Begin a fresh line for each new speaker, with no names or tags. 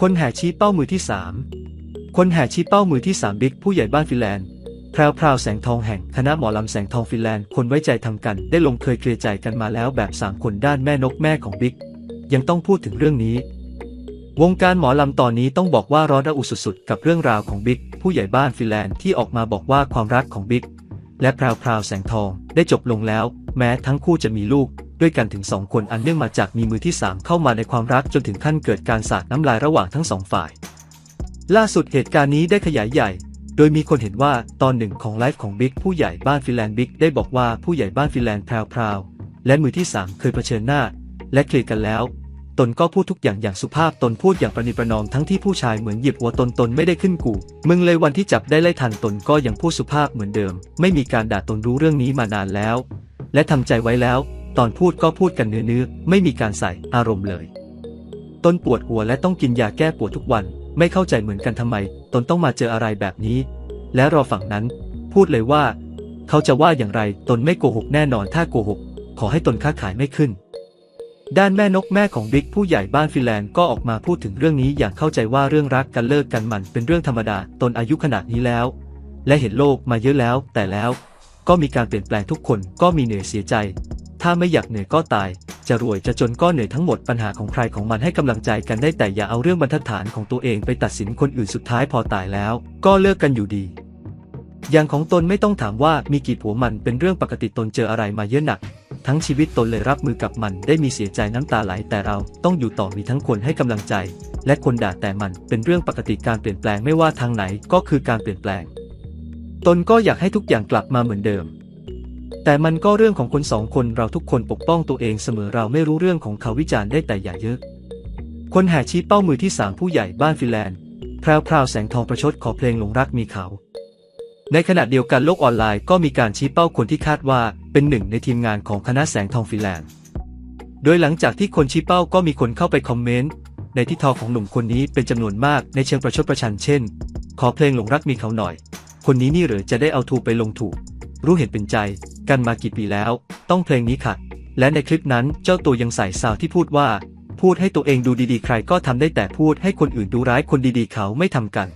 คนแห่ชี้เป้ามือที่ 3 คนแห่ชี้เป้ามือที่ 3 บิ๊กผู้ใหญ่บ้านฟินแลนด์แพรวพราวแสงทองแห่งคณะหมอลำแสงทองฟินแลนด์คนไว้ใจทำกัน ได้ลงเคยเคลียร์ใจกันมาแล้วแบบ 3 คนด้านแม่นกแม่ของบิ๊กยังต้องพูดถึงเรื่องนี้ วงการหมอลำตอนนี้ต้องบอกว่าร้อนระอุสุดๆกับเรื่องราวของบิ๊กผู้ใหญ่บ้านฟินแลนด์ที่ออกมาบอกว่าความรักของบิ๊กและแพรวพราวแสงทองได้จบลงแล้ว แม้ทั้งคู่จะมีลูก ด้วยกันถึงสองคนอันเนื่องมาจากมีมือที่ 3 เข้ามาในความรักจนถึงขั้นเกิดการสาดน้ำลายระหว่างทั้งสองฝ่าย ล่าสุดเหตุการณ์นี้ได้ขยายใหญ่ โดยมีคนเห็นว่าตอนหนึ่งของไลฟ์ของบิ๊กผู้ใหญ่บ้านฟินแลนด์บิ๊กได้บอกว่าผู้ใหญ่บ้านฟินแลนด์แพรวๆและมือที่ 3 เคยเผชิญหน้า และเคลียร์กันแล้ว ตนก็พูดทุกอย่างอย่างสุภาพตนพูดอย่างประนีประนอมทั้งที่ผู้ชายเหมือนหยิบหัวตนตนไม่ได้ขึ้นกูมึงเลยวันที่จับได้ไล่ทันตนก็ยังพูดสุภาพเหมือนเดิม ไม่มีการด่าตนรู้เรื่องนี้มานานแล้ว และทำใจไว้แล้ว ตอนพูดก็พูดกันเนื้อๆไม่มีการใส่อารมณ์เลยตนปวดหัวและต้องกินยาแก้ปวดทุกวัน ไม่เข้าใจเหมือนกันทำไม ตนต้องมาเจออะไรแบบนี้ และรอฝั่งนั้น พูดเลยว่า เขาจะว่าอย่างไรตนไม่โกหกแน่นอนถ้าโกหก ขอให้ตนค้าขายไม่ขึ้น ด้านแม่นกแม่ของบิ๊กผู้ใหญ่บ้านฟินแลนด์ก็ออกมาพูดถึงเรื่องนี้อย่างเข้าใจว่าเรื่องรักกันเลิกกันมันเป็นเรื่องธรรมดา ตนอายุขนาดนี้แล้ว และเห็นโลกมาเยอะแล้ว แต่แล้ว ก็มีการเปลี่ยนแปลงทุกคนก็มีเหนื่อยเสียใจ ถ้าไม่อยากเหนื่อยก็ตาย จะรวยจะจนก็เหนื่อยทั้งหมดปัญหาของใครของมันให้กำลังใจกันได้แต่อย่าเอาเรื่องบรรทัดฐานของตัวเองไปตัดสินคนอื่นสุดท้ายพอตายแล้ว ก็เลิกกันอยู่ดี อย่างของตนไม่ต้องถามว่ามีกี่ผัวมันเป็นเรื่องปกติตนเจออะไรมาเยอะหนัก ทั้งชีวิตตนเลยรับมือกับมันได้มีเสียใจน้ำตาไหลแต่เราต้องอยู่ต่อมีทั้งคนให้กำลังใจ และคนด่าแต่มันเป็นเรื่องปกติการเปลี่ยนแปลงไม่ว่าทางไหนก็คือการเปลี่ยนแปลง ตนก็อยากให้ทุกอย่างกลับมาเหมือนเดิม แต่มันก็เรื่องของคนสองคนเราทุกคนปกป้องตัวเองเสมอเราไม่รู้เรื่องของเขาวิจารณ์ได้แต่อย่าเยอะ คนแห่ชี้เป้ามือที่สามผู้ใหญ่บ้านฟินแลนด์แพรวพราวแสงทองประชดขอเพลงหลงรักมีเขา ในขณะเดียวกันโลกออนไลน์ก็มีการชี้เป้าคนที่คาดว่าเป็นหนึ่งในทีมงานของคณะแสงทองฟินแลนด์ โดยหลังจากที่คนชี้เป้าก็มีคนเข้าไปคอมเมนต์ในที่ทอของหนุ่มคนนี้เป็นจำนวนมากในเชิงประชดประชันเช่น ขอเพลงหลงรักมีเขาหน่อย คนนี้นี่หรือจะได้เอาถูกไปลงถูก รู้เห็นเป็นใจ กันมากี่ปีแล้ว ต้องเพลงนี้ค่ะ และในคลิปนั้นเจ้าตัวยังใส่ซาวที่พูดว่า พูดให้ตัวเองดูดีๆ ใครก็ทำได้แต่พูดให้คนอื่นดูร้ายคนดีๆ เขาไม่ทำกัน